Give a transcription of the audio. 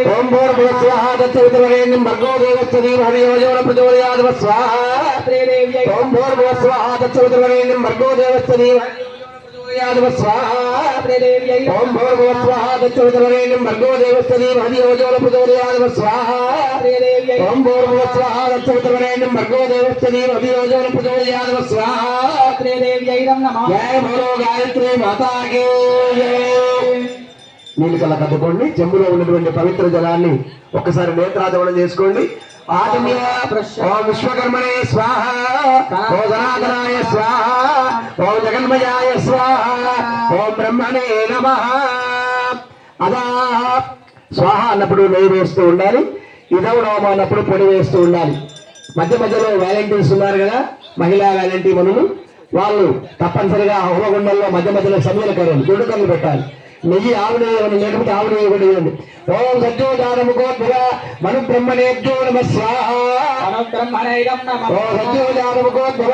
ఓం భూర్భువ స్వాహ. దత్తవితరేణ్యం భర్గో దేవస్య ధీమహి యోజన ప్రచోదయాదవ స్వాహ. శ్రీదేవ్యై ఓం భూర్భువ స్వాహ దత్తవితరేణ్యం భర్గో దేవస్య ధీమహి ప్రచోదయాదవ స్వాహ. శ్రీదేవ్యై ఓం భూర్భువ స్వాహ దత్తవితరేణ్యం భర్గో దేవస్య ధీమహి యోజన ప్రచోదయాదవ స్వాహ. శ్రీదేవ్యై ఓం భూర్భువ స్వాహ నీళ్ళు కల్లా కట్టుకోండి. జమ్ములో ఉన్నటువంటి పవిత్ర జలాన్ని ఒక్కసారి నేత్రాచమనం చేసుకోండి. ఆదిమ్య ఓం విశ్వకర్మణే స్వాహ. ఓ సనాతనాయ స్వాహ. ఓం జగన్మయాయ స్వాహ. ఓం బ్రహ్మణే నమ. అదా. స్వాహ అన్నప్పుడు నెయ్యి వేస్తూ ఉండాలి. ఇదవ నోమ అన్నప్పుడు పొడి వేస్తూ ఉండాలి. మధ్య మధ్యలో వాలంటీర్స్ ఉన్నారు కదా మహిళా వాలంటీ మనులు. వాళ్ళు తప్పనిసరిగా హోమగుండంలో మధ్య మధ్యలో సమీరకరలు దుడుకలు పెట్టాలి. నెయ్యి ఆవిడ ఇవ్వండి లేకపోతే ఆవిడ కూడా ఇవ్వండి ఓం సత్యోజానము గోత్ర మను బ్రహ్మణేభ్యో నమ స్వాహ. ఓం సత్యోజానము గోత్ర